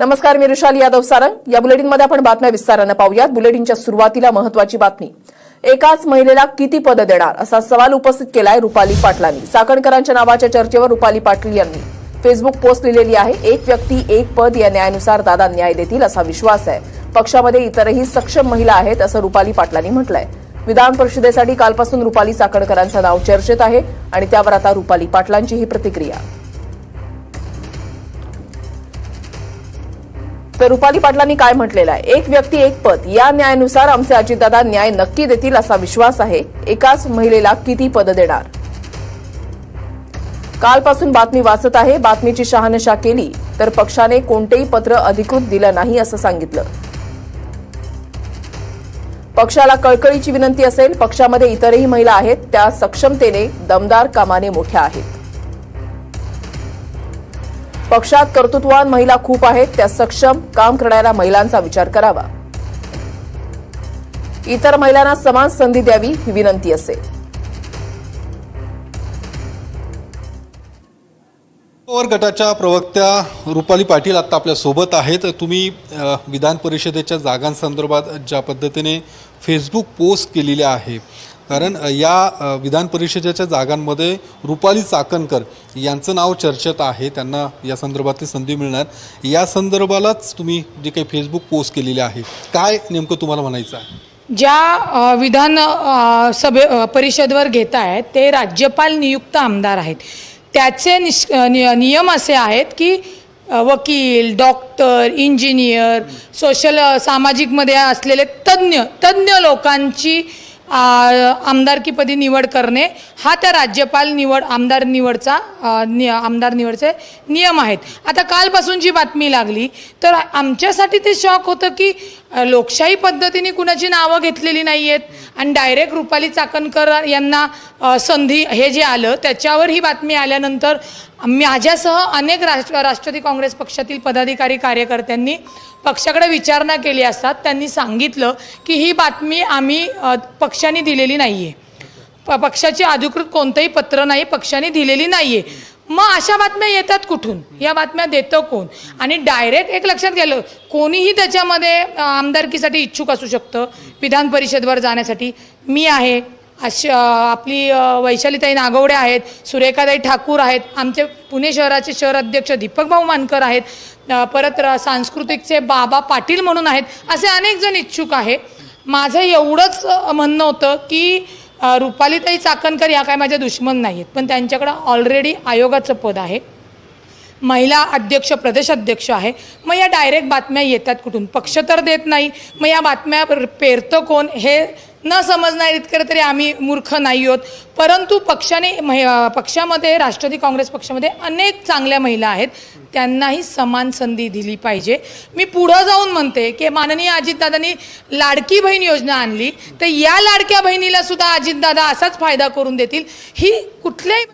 नमस्कार मी रुशाली यादव सारंग. या बुलेटिनमध्ये आपण बातम्या विस्तारानं पाहूयात. बुलेटिनच्या सुरुवातीला महत्वाची बातमी. एकाच महिलेला किती पद देणार? असा सवाल उपस्थित केलाय रुपाली पाटलांनी. चाकणकरांच्या नावाच्या चर्चेवर रुपाली पाटील यांनी. फेसबुक पोस्ट लिहिलेली आहे एक व्यक्ती एक पद या न्यायानुसार दादा न्याय देतील असा विश्वास आहे. पक्षामध्ये इतरही सक्षम महिला आहेत असं रुपाली पाटलांनी म्हटलंय. विधान परिषदेसाठी कालपासून रुपाली चाकणकरांचं नाव चर्चेत आहे आणि त्यावर आता रुपाली पाटलांची ही प्रतिक्रिया. तर रुपाली पाटलांनी काय म्हटलेलं आहे? एक व्यक्ती एक पद. या न्यायानुसार आमचे अजितदादा न्याय नक्की देतील असा विश्वास आहे. एकाच महिलेला किती पद देणार? कालपासून बातमी वाचत आहे. बातमीची शहानिशा केली तर पक्षाने कोणतेही पत्र अधिकृत दिलं नाही असं सांगितलं. पक्षाला कळकळीची विनंती असेल पक्षामध्ये इतरही महिला आहेत त्या सक्षमतेने दमदार कामाने मोठ्या आहेत. पक्षात कर्तृत्ववान महिला खूप आहेत. त्या सक्षम काम करणाऱ्या महिलांचा विचार करावा. इतर महिलांना समान संधी द्यावी ही विनंती असेल. पवार गटाच्या प्रवक्त्या रुपाली पाटील आता आपल्यासोबत आहेत. तुम्ही विधान परिषदेच्या जागांसंदर्भात ज्या पद्धतीने फेसबुक पोस्ट केलेल्या आहे कारण या विधान परिषदेच्या जागांमध्ये रुपाली चाकणकर यांचं नाव चर्चेत आहे. त्यांना या संदर्भातली संधी मिळणार. या संदर्भालाच तुम्ही जे काही फेसबुक पोस्ट केलेली आहे काय नेमकं तुम्हाला म्हणायचं आहे? ज्या विधान सभे परिषदवर घेत आहेत ते राज्यपाल नियुक्त आमदार आहेत. त्याचे निश नि- नियम असे आहेत की वकील डॉक्टर इंजिनियर सोशल सामाजिकमध्ये असलेले तज्ज्ञ तज्ज्ञ लोकांची आमदारकीपदी निवड करणे हा त्या राज्यपाल निवड आमदार निवडचा नि आमदार निवडचे नियम आहेत. आता कालपासून जी बातमी लागली तर आमच्यासाठी ते शॉक होतं की लोकशाही पद्धतीने कुणाची नावं घेतलेली नाही आहेत आणि डायरेक्ट रुपाली चाकणकर यांना संधी हे जे आलं त्याच्यावर ही बातमी आल्यानंतर माझ्यासह अनेक राष्ट्र राष्ट्रवादी काँग्रेस पक्षातील पदाधिकारी कार्यकर्त्यांनी पक्षाकडे विचारणा केली असतात. त्यांनी सांगितलं की ही बातमी आम्ही पक्षाने दिलेली नाही आहे प पक्षाची अधिकृत कोणतंही पत्र नाही पक्षाने दिलेली नाही आहे मग अशा बातम्या येतात कुठून? या बातम्या देतं कोण? आणि डायरेक्ट एक लक्षात गेलं कोणीही त्याच्यामध्ये आमदारकीसाठी इच्छुक असू शकतं विधान परिषदवर जाण्यासाठी. मी आहे. अश आपली वैशालीताई नागवडे आहेत सुरेखाताई ठाकूर आहेत आमचे पुणे शहराचे शहर अध्यक्ष दीपक भाऊ मानकर आहेत परत सांस्कृतिकचे बाबा पाटील म्हणून आहेत असे अनेक जण इच्छुक आहे. माझं एवढंच म्हणणं होतं की रुपालीताई चाकणकर या काय माझ्या दुश्मन नाही आहेत पण त्यांच्याकडं ऑलरेडी आयोगाचं पद आहे. महिला अध्यक्ष प्रदेश अध्यक्ष आहे. मग या डायरेक्ट बातम्या येतात कुठून? पक्ष तर देत नाही. मग या बातम्या पेरतं कोण? हे न समजणार इतकं तरी आम्ही मूर्ख नाही आहोत. परंतु पक्षाने महि- पक्षामध्ये राष्ट्रवादी काँग्रेस पक्षामध्ये अनेक चांगल्या महिला आहेत. त्यांनाही समान संधी दिली पाहिजे. मी पुढं जाऊन म्हणते की माननीय अजितदादांनी लाडकी बहीण योजना आणली. तर या लाडक्या बहिणीला सुद्धा अजितदादा असाच फायदा करून देतील. ही कुठल्याही